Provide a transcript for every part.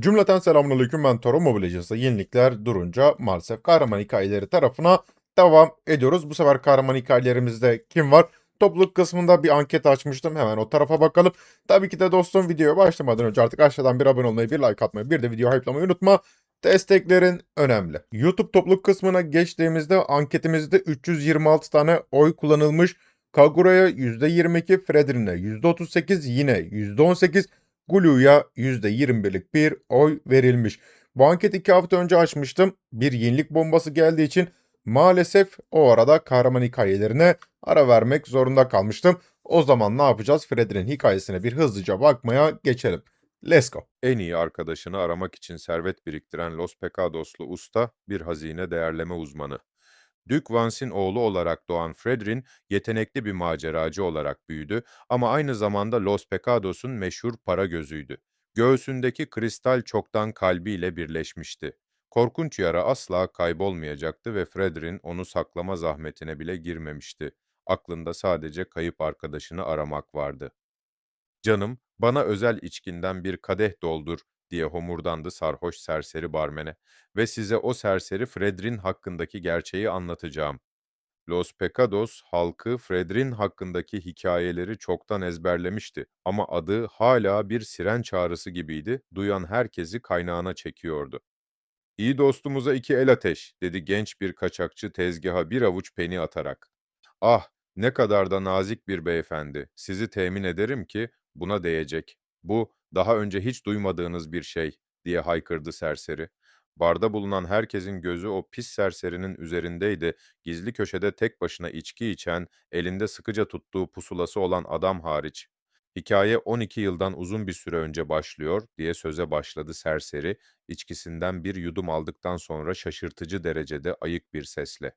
Cümleten selamünaleyküm ben Toro Mobile Agency'da yenilikler durunca maalesef kahraman hikayeleri tarafına devam ediyoruz. Bu sefer kahraman hikayelerimizde kim var? Topluluk kısmında bir anket açmıştım. Hemen o tarafa bakalım. Tabii ki de dostum videoya başlamadan önce artık aşağıdan bir abone olmayı, bir like atmayı, bir de video hype'lamayı unutma. Desteklerin önemli. YouTube topluluk kısmına geçtiğimizde anketimizde 326 tane oy kullanılmış. Kagura'ya %22, Fredrin'e %38, yine %18, Gulu'ya %21'lik bir oy verilmiş. Bu anketi iki hafta önce açmıştım. Bir yenilik bombası geldiği için maalesef o arada kahraman hikayelerine ara vermek zorunda kalmıştım. O zaman ne yapacağız? Fred'in hikayesine bir hızlıca bakmaya geçelim. Let's go. En iyi arkadaşını aramak için servet biriktiren Los Pecados'lu usta bir hazine değerleme uzmanı. Duke Vance'in oğlu olarak doğan Fredrin, yetenekli bir maceracı olarak büyüdü ama aynı zamanda Los Pecados'un meşhur para gözüydü. Göğsündeki kristal çoktan kalbiyle birleşmişti. Korkunç yara asla kaybolmayacaktı ve Fredrin onu saklama zahmetine bile girmemişti. Aklında sadece kayıp arkadaşını aramak vardı. Canım, bana özel içkinden bir kadeh doldur diye homurdandı sarhoş serseri barmene ve size o serseri Fredrin hakkındaki gerçeği anlatacağım. Los Pecados halkı Fredrin hakkındaki hikayeleri çoktan ezberlemişti ama adı hala bir siren çağrısı gibiydi, duyan herkesi kaynağına çekiyordu. İyi dostumuza iki el ateş, dedi genç bir kaçakçı tezgaha bir avuç peni atarak. Ah, ne kadar da nazik bir beyefendi. Sizi temin ederim ki buna değecek. Bu daha önce hiç duymadığınız bir şey, diye haykırdı serseri. Barda bulunan herkesin gözü o pis serserinin üzerindeydi. Gizli köşede tek başına içki içen, elinde sıkıca tuttuğu pusulası olan adam hariç. Hikaye 12 yıldan uzun bir süre önce başlıyor, diye söze başladı serseri, içkisinden bir yudum aldıktan sonra şaşırtıcı derecede ayık bir sesle.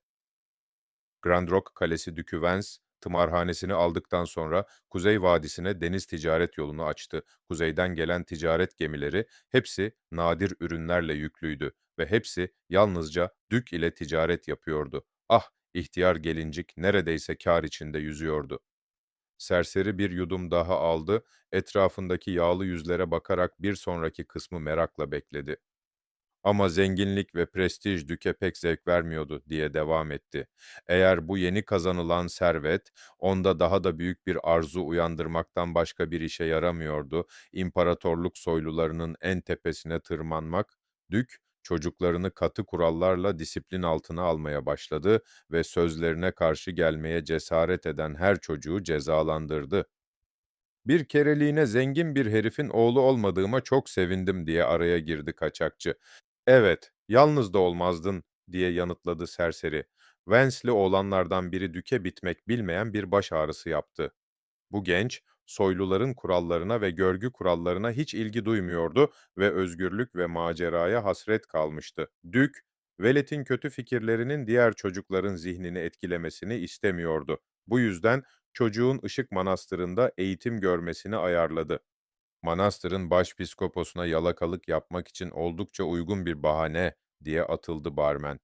Grand Rock Kalesi Düküvens, tımarhanesini aldıktan sonra Kuzey Vadisi'ne deniz ticaret yolunu açtı. Kuzeyden gelen ticaret gemileri hepsi nadir ürünlerle yüklüydü ve hepsi yalnızca Dük ile ticaret yapıyordu. Ah, ihtiyar gelincik neredeyse kar içinde yüzüyordu. Serseri bir yudum daha aldı, etrafındaki yağlı yüzlere bakarak bir sonraki kısmı merakla bekledi. Ama zenginlik ve prestij Dük'e pek zevk vermiyordu diye devam etti. Eğer bu yeni kazanılan servet onda daha da büyük bir arzu uyandırmaktan başka bir işe yaramıyordu, imparatorluk soylularının en tepesine tırmanmak, Dük çocuklarını katı kurallarla disiplin altına almaya başladı ve sözlerine karşı gelmeye cesaret eden her çocuğu cezalandırdı. Bir kereliğine zengin bir herifin oğlu olmadığıma çok sevindim diye araya girdi kaçakçı. Evet, yalnız da olmazdın diye yanıtladı serseri. Wensley oğlanlardan biri düke bitmek bilmeyen bir baş ağrısı yaptı. Bu genç, soyluların kurallarına ve görgü kurallarına hiç ilgi duymuyordu ve özgürlük ve maceraya hasret kalmıştı. Dük, Velet'in kötü fikirlerinin diğer çocukların zihnini etkilemesini istemiyordu. Bu yüzden çocuğun Işık Manastırı'nda eğitim görmesini ayarladı. Manastırın başpiskoposuna yalakalık yapmak için oldukça uygun bir bahane diye atıldı barmen.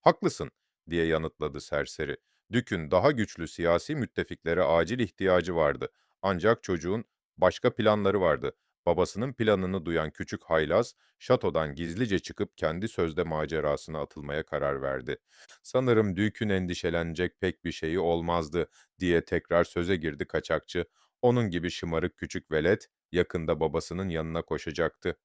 Haklısın diye yanıtladı serseri. Dük'ün daha güçlü siyasi müttefiklere acil ihtiyacı vardı. Ancak çocuğun başka planları vardı. Babasının planını duyan küçük haylaz, şatodan gizlice çıkıp kendi sözde macerasına atılmaya karar verdi. Sanırım Dük'ün endişelenecek pek bir şeyi olmazdı diye tekrar söze girdi kaçakçı. Onun gibi şımarık küçük velet yakında babasının yanına koşacaktı.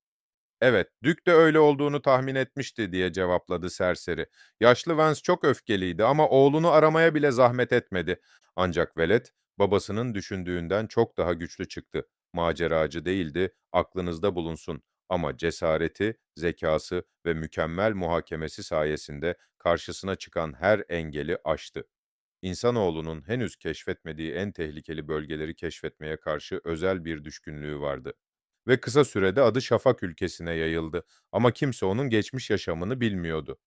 Evet, Dük de öyle olduğunu tahmin etmişti diye cevapladı serseri. Yaşlı Vance çok öfkeliydi ama oğlunu aramaya bile zahmet etmedi. Ancak velet babasının düşündüğünden çok daha güçlü çıktı. Maceracı değildi, aklınızda bulunsun. Ama cesareti, zekası ve mükemmel muhakemesi sayesinde karşısına çıkan her engeli aştı. İnsanoğlunun henüz keşfetmediği en tehlikeli bölgeleri keşfetmeye karşı özel bir düşkünlüğü vardı. Ve kısa sürede adı Şafak ülkesine yayıldı ama kimse onun geçmiş yaşamını bilmiyordu.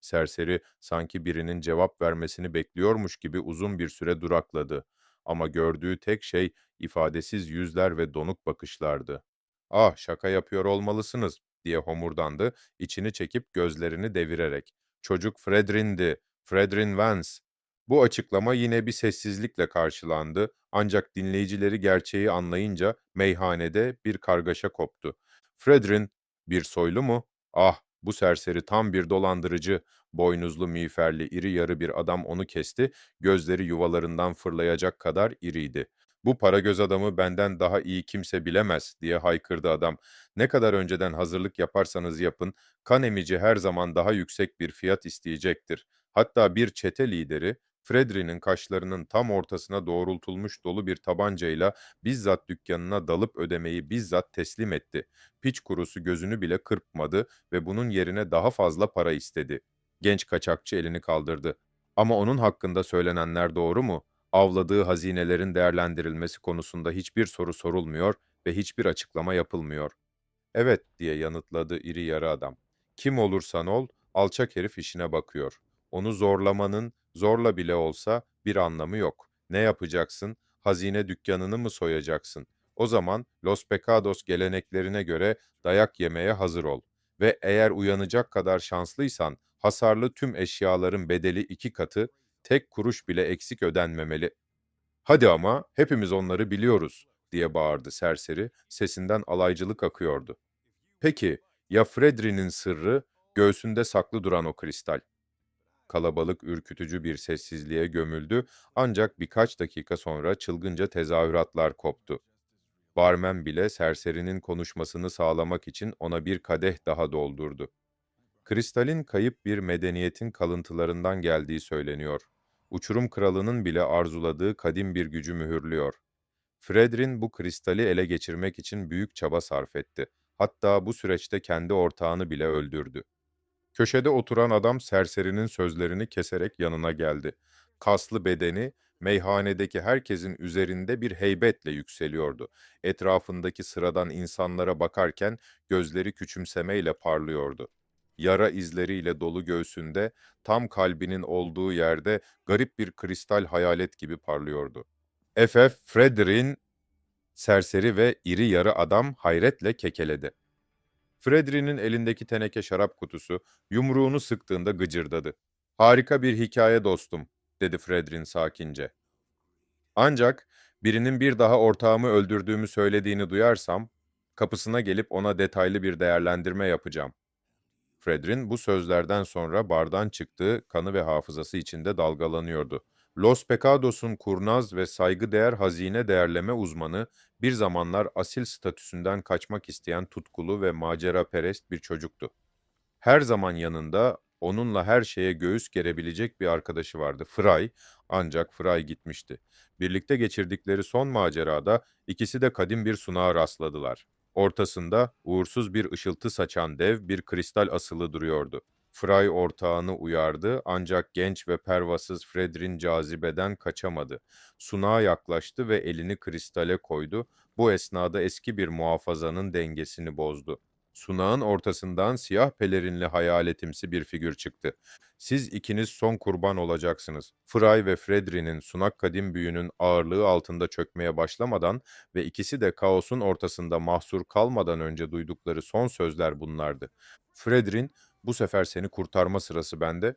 Serseri sanki birinin cevap vermesini bekliyormuş gibi uzun bir süre durakladı. Ama gördüğü tek şey ifadesiz yüzler ve donuk bakışlardı. Ah şaka yapıyor olmalısınız diye homurdandı, içini çekip gözlerini devirerek. Çocuk Fredrin'di, Fredrin Vance. Bu açıklama yine bir sessizlikle karşılandı ancak dinleyicileri gerçeği anlayınca meyhanede bir kargaşa koptu. Fredrin, Bir soylu mu? Ah, bu serseri tam bir dolandırıcı. Boynuzlu, miğferli, iri yarı bir adam onu kesti, gözleri yuvalarından fırlayacak kadar iriydi. Bu para göz adamı benden daha iyi kimse bilemez diye haykırdı adam. Ne kadar önceden hazırlık yaparsanız yapın, kan emici her zaman daha yüksek bir fiyat isteyecektir. Hatta bir çete lideri, Fredri'nin kaşlarının tam ortasına doğrultulmuş dolu bir tabancayla bizzat dükkanına dalıp ödemeyi bizzat teslim etti. Piç kurusu gözünü bile kırpmadı ve bunun yerine daha fazla para istedi. Genç kaçakçı elini kaldırdı. Ama onun hakkında söylenenler doğru mu? Avladığı hazinelerin değerlendirilmesi konusunda hiçbir soru sorulmuyor ve hiçbir açıklama yapılmıyor. Evet diye yanıtladı iri yarı adam. Kim olursan ol, alçak herif işine bakıyor. Onu zorlamanın, zorla bile olsa bir anlamı yok. Ne yapacaksın? Hazine dükkanını mı soyacaksın? O zaman Los Pecados geleneklerine göre dayak yemeye hazır ol. Ve eğer uyanacak kadar şanslıysan hasarlı tüm eşyaların bedeli iki katı, tek kuruş bile eksik ödenmemeli. Hadi ama hepimiz onları biliyoruz diye bağırdı serseri, sesinden alaycılık akıyordu. Peki ya Fredri'nin sırrı göğsünde saklı duran o kristal? Kalabalık ürkütücü bir sessizliğe gömüldü ancak birkaç dakika sonra çılgınca tezahüratlar koptu. Barmen bile serserinin konuşmasını sağlamak için ona bir kadeh daha doldurdu. Kristalin kayıp bir medeniyetin kalıntılarından geldiği söyleniyor. Uçurum kralının bile arzuladığı kadim bir gücü mühürlüyor. Fredrin bu kristali ele geçirmek için büyük çaba sarf etti. Hatta bu süreçte kendi ortağını bile öldürdü. Köşede oturan adam serserinin sözlerini keserek yanına geldi. Kaslı bedeni meyhanedeki herkesin üzerinde bir heybetle yükseliyordu. Etrafındaki sıradan insanlara bakarken gözleri küçümsemeyle parlıyordu. Yara izleriyle dolu göğsünde, tam kalbinin olduğu yerde garip bir kristal hayalet gibi parlıyordu. F.F. Fredrin serseri ve iri yarı adam hayretle kekeledi. Fredrin'in elindeki teneke şarap kutusu yumruğunu sıktığında gıcırdadı. Harika bir hikaye dostum, dedi Fredrin sakince. Ancak birinin bir daha ortağımı öldürdüğümü söylediğini duyarsam, kapısına gelip ona detaylı bir değerlendirme yapacağım. Fredrin bu sözlerden sonra bardan çıktığı kanı ve hafızası içinde dalgalanıyordu. Los Pecados'un kurnaz ve saygıdeğer hazine değerleme uzmanı, bir zamanlar asil statüsünden kaçmak isteyen tutkulu ve maceraperest bir çocuktu. Her zaman yanında onunla her şeye göğüs gerebilecek bir arkadaşı vardı, Fry, ancak Fry gitmişti. Birlikte geçirdikleri son macerada ikisi de kadim bir sunağa rastladılar. Ortasında uğursuz bir ışıltı saçan dev bir kristal asılı duruyordu. Fry ortağını uyardı ancak genç ve pervasız Fredrin cazibeden kaçamadı. Sunağa yaklaştı ve elini kristale koydu. Bu esnada eski bir muhafazanın dengesini bozdu. Sunağın ortasından siyah pelerinli hayaletimsi bir figür çıktı. Siz ikiniz son kurban olacaksınız. Fry ve Fredrin'in sunak kadim büyünün ağırlığı altında çökmeye başlamadan ve ikisi de kaosun ortasında mahsur kalmadan önce duydukları son sözler bunlardı. Fredrin, bu sefer seni kurtarma sırası bende.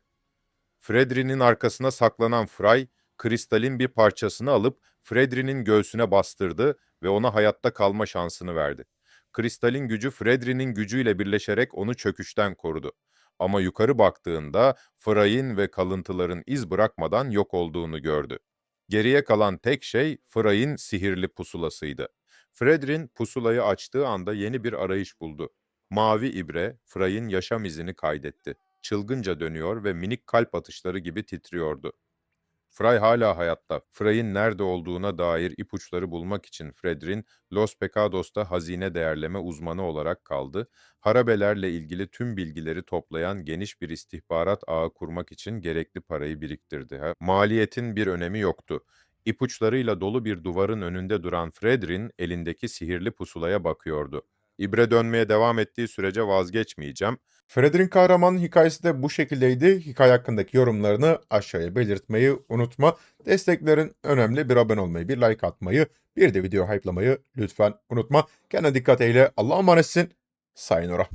Fredrin'in arkasına saklanan Fry, kristalin bir parçasını alıp Fredrin'in göğsüne bastırdı ve ona hayatta kalma şansını verdi. Kristalin gücü Fredrin'in gücüyle birleşerek onu çöküşten korudu. Ama yukarı baktığında Frey'in ve kalıntıların iz bırakmadan yok olduğunu gördü. Geriye kalan tek şey Frey'in sihirli pusulasıydı. Fredrin pusulayı açtığı anda yeni bir arayış buldu. Mavi ibre Frey'in yaşam izini kaydetti. Çılgınca dönüyor ve minik kalp atışları gibi titriyordu. Frey hala hayatta. Frey'in nerede olduğuna dair ipuçları bulmak için Fredrin, Los Pecados'ta hazine değerleme uzmanı olarak kaldı. Harabelerle ilgili tüm bilgileri toplayan geniş bir istihbarat ağı kurmak için gerekli parayı biriktirdi. Ha, Maliyetin bir önemi yoktu. İpuçlarıyla dolu bir duvarın önünde duran Fredrin elindeki sihirli pusulaya bakıyordu. İbre dönmeye devam ettiği sürece vazgeçmeyeceğim. Fredrin kahramanın hikayesi de bu şekildeydi. Hikaye hakkındaki yorumlarını aşağıya belirtmeyi unutma. Desteklerin önemli. Bir abone olmayı, bir like atmayı, bir de video hype'lamayı lütfen unutma. Kendine dikkat eyle. Allah'a emanetsin. Sayonara.